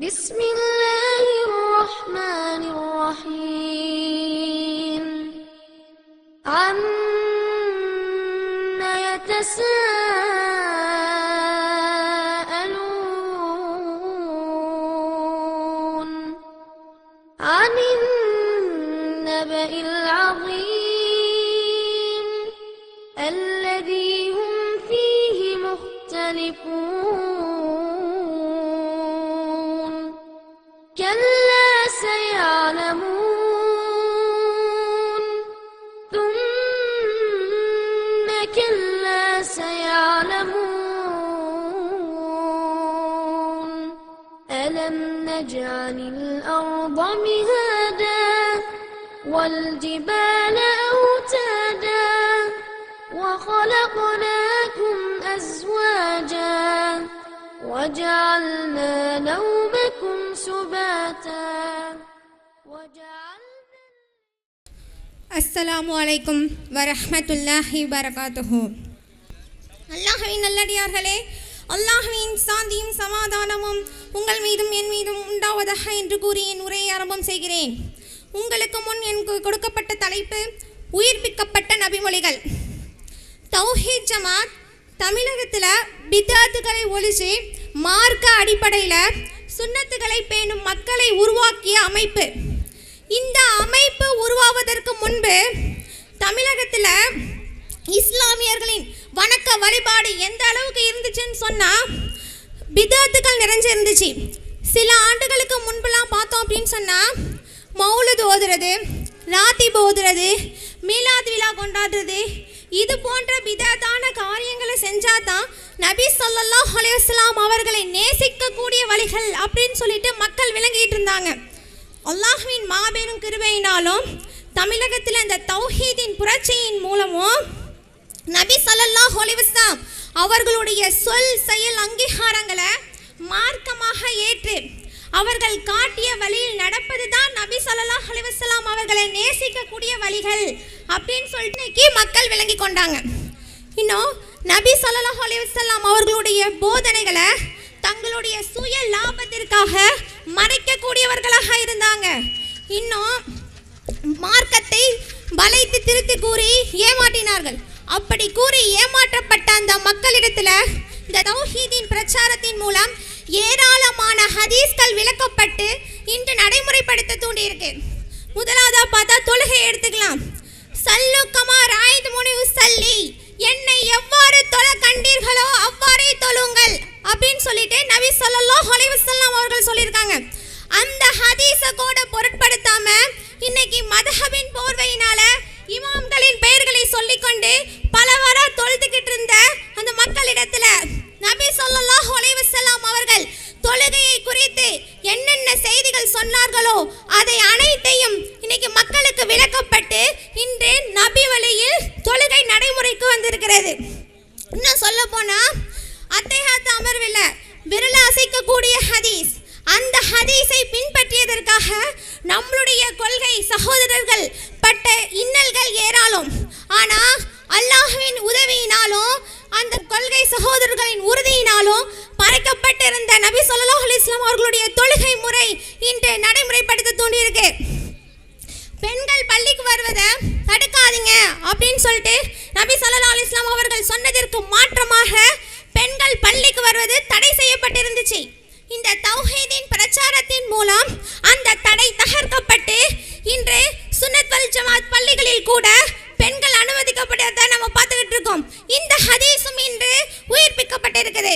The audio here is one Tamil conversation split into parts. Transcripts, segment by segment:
بسم الله الرحمن الرحيم. عم يتساءلون عن النبأ العظيم نجعل الأرض مهادا والجبال أوتادا وخلقناكم أزواجا وجعلنا نومكم سباتا وجعلنا அஸ்ஸலாமு அலைக்கும் வரஹ்மத்துல்லாஹி வரகாத்துஹு அல்லாஹ்வின் நல்லடியார்களே அல்லாஹுவின் சாந்தியும் சமாதானமும் உங்கள் மீதும் என் மீதும் உண்டாவதாக என்று கூறி என் உரையை ஆரம்பம் செய்கிறேன். உங்களுக்கு முன் என் கொடுக்கப்பட்ட தலைப்பு உயிர்ப்பிக்கப்பட்ட நபிமொழிகள். தௌஹீத் ஜமாத் தமிழகத்தில் பித்தாத்துகளை ஒழிச்சு மார்க்க அடிப்படையில் சுண்ணத்துகளை பேணும் மக்களை உருவாக்கிய அமைப்பு. இந்த அமைப்பு உருவாவதற்கு முன்பு தமிழகத்தில் இஸ்லாமியர்களின் வணக்க வழிபாடு எந்த அளவுக்கு இருந்துச்சுன்னு சொன்னால் பிதாத்துக்கள் நிறைஞ்சிருந்துச்சு. சில ஆண்டுகளுக்கு முன்பெல்லாம் பார்த்தோம் அப்படின்னு சொன்னால் மௌலது ஓதுறது ராத்திப் ஓதுறது மீலாத் விழா கொண்டாடுறது இது போன்ற விதத்தான காரியங்களை செஞ்சாதான் நபி சொல்லல்லா அலைஹி அவர்களை நேசிக்கக்கூடிய வழிகள் அப்படின்னு சொல்லிட்டு மக்கள் விளங்கிட்டு இருந்தாங்க. அல்லாஹுவின் மாபெரும் கிருபையினாலும் தமிழகத்தில் இந்த தௌஹீதின் புரட்சியின் மூலமும் நபி சல்லல்லா அலைஹி அவர்களுடைய சொல் செயல் அங்கீகாரங்களை மார்க்கமாக ஏற்று அவர்கள் காட்டிய வழியில் நடப்பது தான் நபி ஸல்லல்லாஹு அலைஹி அவர்களை நேசிக்கக்கூடிய வழிகள் அப்படின்னு சொல்லிட்டு மக்கள் விளங்கி கொண்டாங்க. இன்னும் நபி ஸல்லல்லாஹு அலைஹி அவர்களுடைய போதனைகளை தங்களுடைய சுய லாபத்திற்காக மறைக்கக்கூடியவர்களாக இருந்தாங்க. இன்னும் மார்க்கத்தை வளைத்து திருத்தி கூறி ஏமாட்டினார்கள் அப்படி கூறி ஏமாற்றப்பட்ட அந்த மக்களிடத்துல இந்த தௌஹீதின் பிரச்சாரத்தின் மூலம் ஏராளமான ஹதீஸ்கள் விளக்கப்பட்டு இன்று நடைமுறைப்படுத்த தூண்டியிருக்கு. முதலாவதா பார்த்தா தொழுகை எடுத்துக்கலாம். சல்லுக்கமா ராயது முனிவு சல்லி என்னை எவ்வாறு தொழ கண்டீர்களோ அவ்வாறே தொழுங்கள் அப்படின்னு சொல்லிட்டு நபி ஸல்லல்லாஹு அலைஹி வஸல்லம் அவர்கள் சொல்லியிருக்காங்க அந்த ஹதீஸ கூட பொருட்படுத்தாம இன்னைக்கு மதஹபின் போர்வையினால இமாம்களின் பெயர்களை சொல்லிக்கொண்டு பலவாரா தொழுதுகிட்டு இருந்த அந்த மக்களிடத்துல நபி சொல்லல்லாஹு அலைஹி வஸல்லம் அவர்கள் தொழுகையை குறித்து என்னென்ன செய்திகள் சொன்னார்களோ அதை அனைத்தையும் இன்னைக்கு மக்களுக்கு விளக்கப்பட்டு இன்று நபி வழியில் தொழுகை நடைமுறைக்கு வந்திருக்கிறது. இன்னும் சொல்ல போனா அத்தைஹாத் அமர்வில் விரல அசைக்கக்கூடிய ஹதீஸ் அந்த ஹதீஸை பின்பற்றியதற்காக நம்மளுடைய கொள்கை சகோதரர்கள் பட்ட இன்னல்கள் ஏராளம் ஆனா அல்லாஹ்வின் உதவியினாலும் அந்த கொள்கை சகோதரர்களின் உறுதியினாலும் மறைக்கப்பட்டிருந்த நபி ஸல்லல்லாஹு அலைஹி அவர்களுடைய தொழுகை முறை இன்று நடைமுறைப்படுத்த தூண்டியிருக்கு. பெண்கள் பள்ளிக்கு வருவதை தடுக்காதீங்க அப்படின்னு சொல்லிட்டு நபி ஸல்லல்லாஹு அலிஸ்லாம் அவர்கள் சொன்னதற்கு மாற்றமாக பெண்கள் பள்ளிக்கு வருவது தடை செய்யப்பட்டிருந்துச்சு. இந்த தௌஹீதின் பிரச்சாரத்தின் மூலம் அந்த தடை தகர்க்கப்பட்டு இன்று சுன்னத் வல் ஜமாத் பள்ளிகளில் கூட உயிர்ப்பிக்கப்பட்டிருக்குது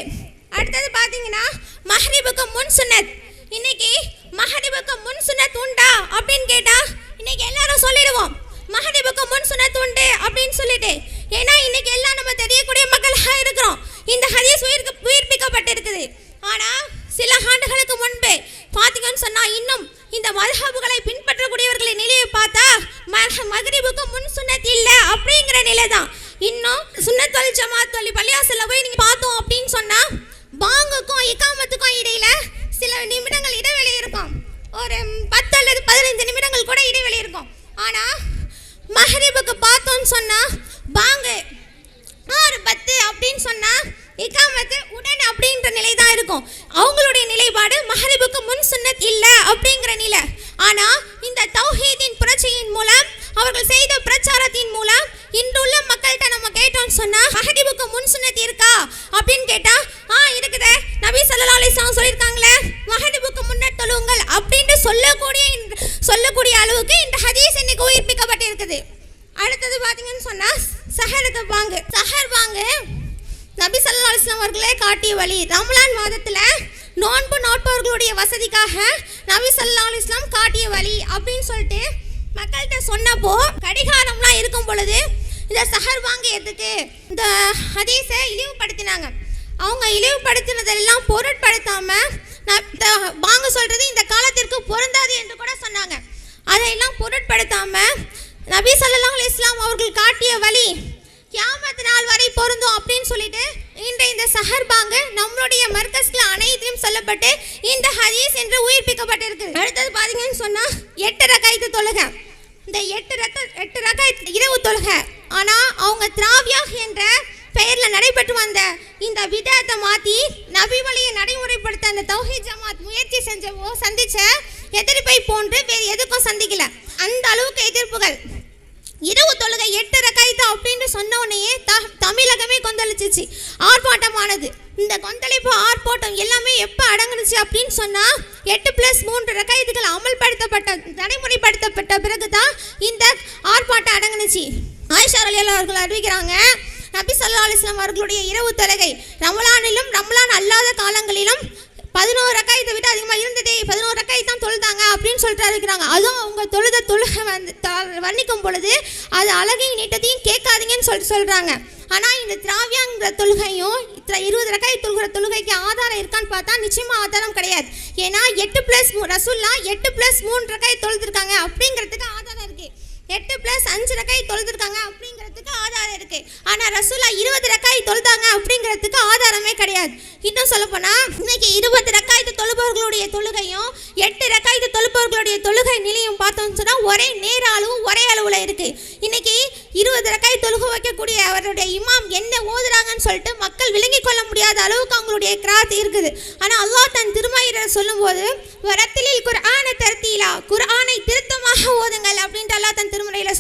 அடுத்தது பார்த்தீங்கன்னா மஹரிபுக்கு முன் சுன்னத். இன்னைக்கு மஹரிபுக்கு முன் சுன்னத் உண்டா அப்படின்னு கேட்டா இன்னைக்கு எல்லாரும் சொல்லிடுவோம். மஹரிபுக்கு முன் சுன்னத் உண்டு அப்படின்னு சொல்லிட்டு. ஏன்னா இன்னைக்கு எல்லாம் நம்ம தெரியக்கூடிய மக்களாக இருக்கிறோம். இந்த ஹதீஸ் உயிர்க்கு உயிர்ப்பிக்கப்பட்டிருக்குது. ஆனா சில ஆண்டுகளுக்கு முன்பு பார்த்தீங்கன்னு சொன்னா இன்னும் இந்த மதுஹபுகளை பின்பற்றக்கூடியவர்களின் நிலையை பார்த்தா மஹ- மகரிபுக்கு முன் சுன்னத் இல்லை அப்படிங்கிற நிலை தான் இன்னும் சுண்ணத்தொழில் வல் ஜமாத் வழி பள்ளியாசல்ல போய் நீங்க பார்த்தோம் அப்படின்னு சொன்னா பாங்குக்கும் இக்காமத்துக்கும் இடையில சில நிமிடங்கள் இடைவெளி இருக்கும். ஒரு பத்து அல்லது பதினைந்து நிமிடங்கள் கூட இடைவெளி இருக்கும். ஆனா மஹரிபுக்கு பார்த்தோம்னு சொன்னா பாங்கு ஆறு பத்து அப்படின்னு சொன்னா இக்காமத்து உடனே அப்படின்ற நிலை தான் இருக்கும். அவங்களுடைய நிலைப்பாடு மஹரிபுக்கு முன் சுண்ணத் இல்லை அப்படிங்கிற நிலை. ஆனா இந்த தௌஹீதின் புரட்சியின் மூலம் அவர்கள் செய்த பிரச்சாரத்தின் மூலம் இன்றுள்ள மக்கள்கிட்ட நம்ம கேட்டோம்னு சொன்னா மஹதிபுக்கு முன் சுன்னத் இருக்கா? அப்படின்னு கேட்டா ஆ இருக்குது. நபி சல்லா அலிஸ்லாம் சொல்லியிருக்காங்களே மஹதிபுக்கு முன்னர் தொழுவுங்கள் அப்படின்னு சொல்லக்கூடிய சொல்லக்கூடிய அளவுக்கு இந்த ஹதீஸ் இன்னைக்கு உயிர்ப்பிக்கப்பட்டிருக்குது. அடுத்தது பார்த்தீங்கன்னு சொன்னா சஹருக்கு பாங்கு. சஹர் பாங்கு நபி சல்லா அலிஸ்லாம் அவர்களே காட்டிய வழி. ரமலான் மாதத்தில் நோன்பு நோட்பவர்களுடைய வசதிக்காக நபி சல்லா அலிஸ்லாம் காட்டிய வழி அப்படின்னு சொல்லிட்டு மக்கள்கிட்ட சொன்னப்போ கடிகாரம்லாம் இருக்கும் பொழுது இந்த சஹர் வாங்க எதுக்கு இந்த ஹதீஸை இழிவுபடுத்தினாங்க. அவங்க இழிவுபடுத்தினதெல்லாம் பொருட்படுத்தாம நான் இந்த வாங்க சொல்றது இந்த காலத்திற்கு பொருந்தாது என்று கூட சொன்னாங்க. அதையெல்லாம் பொருட்படுத்தாம நபி ஸல்லல்லாஹு இஸ்லாம் அவர்கள் காட்டிய வழி கியாமத்து நாள் வரை பொருந்தும் அப்படின்னு சொல்லிட்டு இன்றைய இந்த சஹர் பாங்கு நம்மளுடைய மர்கஸ்ல அனைத்தையும் சொல்லப்பட்டு இந்த ஹதீஸ் என்று உயிர்ப்பிக்கப்பட்டிருக்கு அடுத்தது பாத்தீங்கன்னு சொன்னா எட்டு ரகாயத்து தொழுகை. இந்த எட்டு ரக்க எட்டு ரத இரவு தொழுகை. ஆனால் அவங்க திராவியாக என்ற பெயரில் நடைபெற்று வந்த இந்த விதத்தை மாற்றி நபி வழியை நடைமுறைப்படுத்த அந்த தௌஹி ஜமாத் முயற்சி செஞ்சவோ சந்திச்ச எதிர்ப்பை போன்று வேறு எதுக்கும் சந்திக்கல. அந்த அளவுக்கு எதிர்ப்புகள். இரவு தொழுகை எட்டு ரக்காயத்து அப்படின்னு சொன்ன த தமிழகமே கொந்தளிச்சிச்சு. ஆர்ப்பாட்டமானது. இந்த கொந்தளிப்பு ஆர்ப்பாட்டம் எல்லாமே எப்போ அடங்குனுச்சு அப்படின்னு சொன்னால் எட்டு ப்ளஸ் மூன்று ரக்காயத்துகள் அமல்படுத்தப்பட்ட நடைமுறைப்படுத்தப்பட்ட பிறகு தான் இந்த ஆர்ப்பாட்டம் அடங்குனுச்சு. ஆயிஷா அலியல்லா அவர்கள் அறிவிக்கிறாங்க நபி ஸல்லல்லாஹு அலிஸ்லாம் அவர்களுடைய இரவு தொழுகை ரமலானிலும் ரமலான் அல்லாத காலங்களிலும் பதினோரு ரக்காயத்தை விட அதிகமாக இருந்ததே பதினோரு ரக்காய் தான் தொழுதாங்க அப்படின்னு சொல்லிட்டு இருக்கிறாங்க. அதுவும் அவங்க தொழுத தொழுகை வந்து த- வர்ணிக்கும் பொழுது அது அழகையும் நீட்டத்தையும் கேட்காதீங்கன்னு சொல்லிட்டு சொல்கிறாங்க ஆனால் இந்த திராவியாங்கிற தொழுகையும் இருபது ரக்காய் தொழுகிற தொழுகைக்கு ஆதாரம் இருக்கான்னு பார்த்தா நிச்சயமாக ஆதாரம் கிடையாது. ஏன்னா எட்டு ப்ளஸ் ரசூல்லாம் எட்டு ப்ளஸ் மூணு ரக்காய் தொழுதுருக்காங்க அப்படிங்கிறதுக்கு ஆதாரம் எட்டு ப்ளஸ் அஞ்சு ரக்காய் தொழுதுருக்காங்க அப்படிங்கிறதுக்கு ஆதாரம் இருக்கு. ஆனால் ரசூலா இருபது ரக்காய் தொழுதாங்க அப்படிங்கிறதுக்கு ஆதாரமே கிடையாது. இன்னும் சொல்ல இன்னைக்கு இருபது ரக்காயத்து தொழுபவர்களுடைய தொழுகையும் எட்டு ரக்காயத்து தொழுபவர்களுடைய தொழுகை நிலையும் பார்த்தோம்னு சொன்னால் ஒரே நேர அளவும் ஒரே அளவில் இருக்கு. இன்னைக்கு இருபது ரக்காய் தொழுகை வைக்கக்கூடிய அவருடைய இமாம் என்ன ஓதுறாங்கன்னு சொல்லிட்டு மக்கள் விளங்கிக் கொள்ள முடியாத அளவுக்கு அவங்களுடைய கிராத் இருக்குது. ஆனால் அல்லாஹ் தன் திருமயிரை சொல்லும்போது வரத்திலில் குர்ஆனை குர் குர்ஆனை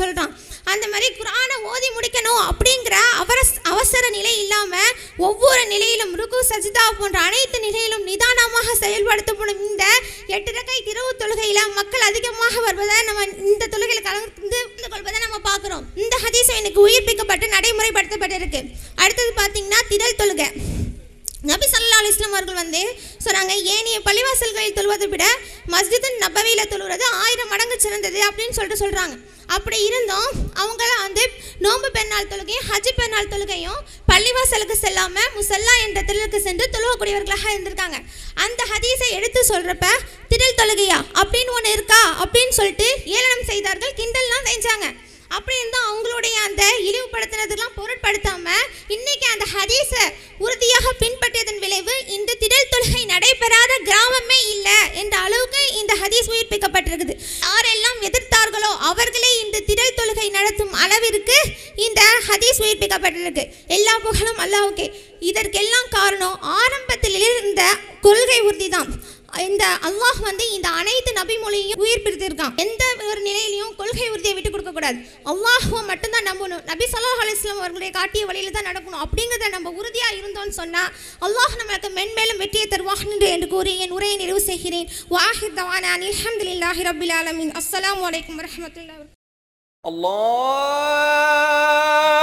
சொல்கிறான் அந்த மாதிரி குரானை ஓதி முடிக்கணும் அப்படிங்கிற அவரஸ் அவசர நிலை இல்லாமல் ஒவ்வொரு நிலையிலும் ருக்கு சஜிதா போன்ற அனைத்து நிலையிலும் நிதானமாக செயல்படுத்தப்படும் இந்த எட்டு ரக்கை இரவு தொழுகையில் மக்கள் அதிகமாக வருவதை நம்ம இந்த தொழுகையில் கலந்து கொள்வதை நம்ம பார்க்குறோம். இந்த ஹதீஸை எனக்கு உயிர்ப்பிக்கப்பட்டு நடைமுறைப்படுத்தப்பட்டிருக்கு. அடுத்தது பார்த்தீங்கன்னா திடல் தொழுகை. நபி இஸ்லாம் அவர்கள் வந்து சொன்னாங்க ஏனைய பள்ளிவாசல்களில் தொழுவதை விட மஸ்ஜிதன் நபவியில் தொழுவது ஆயிரம் மடங்கு சிறந்தது அப்படின்னு சொல்லிட்டு சொல்கிறாங்க அப்படி இருந்தும் அவங்களாம் வந்து நோன்பு பெருநாள் தொழுகையும் ஹஜ் பெருநாள் தொழுகையும் பள்ளிவாசலுக்கு செல்லாமல் முசல்லா என்ற திடலுக்கு சென்று தொழுவக்கூடியவர்களாக இருந்திருக்காங்க. அந்த ஹதீஸை எடுத்து சொல்கிறப்ப திடல் தொழுகையா? அப்படின்னு ஒன்று இருக்கா? அப்படின்னு சொல்லிட்டு ஏளனம் செய்தார்கள் கிண்டல்லாம் செஞ்சாங்க. அப்படி இருந்தும் அவங்களுடைய அந்த இழிவுபடுத்தினதெல்லாம் பொருட்படுத்தாமல் இன்றைக்கி அந்த ஹதீஸை உறுதியாக பின்பற்றியதன் விளைவு இந்த திடல் தொழுகை நடைபெறாத கிராமமே இல்லை என்ற அளவுக்கு இந்த ஹதீஸ் உயிர்ப்பிக்கப்பட்டிருக்குது யாரெல்லாம் எதிர்த்தார்களோ அவர்களே இந்த திடல் தொழுகை நடத்தும் அளவிற்கு இந்த ஹதீஸ் இருக்கு எல்லா புகழும் அல்லாவுக்கே இதற்கெல்லாம் காரணம் ஆரம்பத்தில் இருந்த கொள்கை உறுதி தான் இந்த அல்லாஹ் வந்து இந்த அனைத்து நபி மொழியும் உயிர் பிரித்திருக்கான். எந்த ஒரு நிலையிலையும் கொள்கை உறுதியை விட்டு கொடுக்க கூடாது அல்லாஹுவை மட்டும்தான் நம்பணும். நபி சலாஹ் அலிஸ்லாம் அவர்களுடைய காட்டிய வழியில தான் நடக்கணும். அப்படிங்கிறத நம்ம உறுதியா இருந்தோம்னு சொன்னா அல்லாஹ் நம்மளுக்கு மென்மேலும் வெற்றியை தருவாகன்று என்று கூறி என் உரையை நிறைவு செய்கிறேன். வாஹிர் தவான அலமதுல்லாஹி ரபில் அலமின் அஸ்லாம் வலைக்கம் வரமத்துல அல்லாஹ்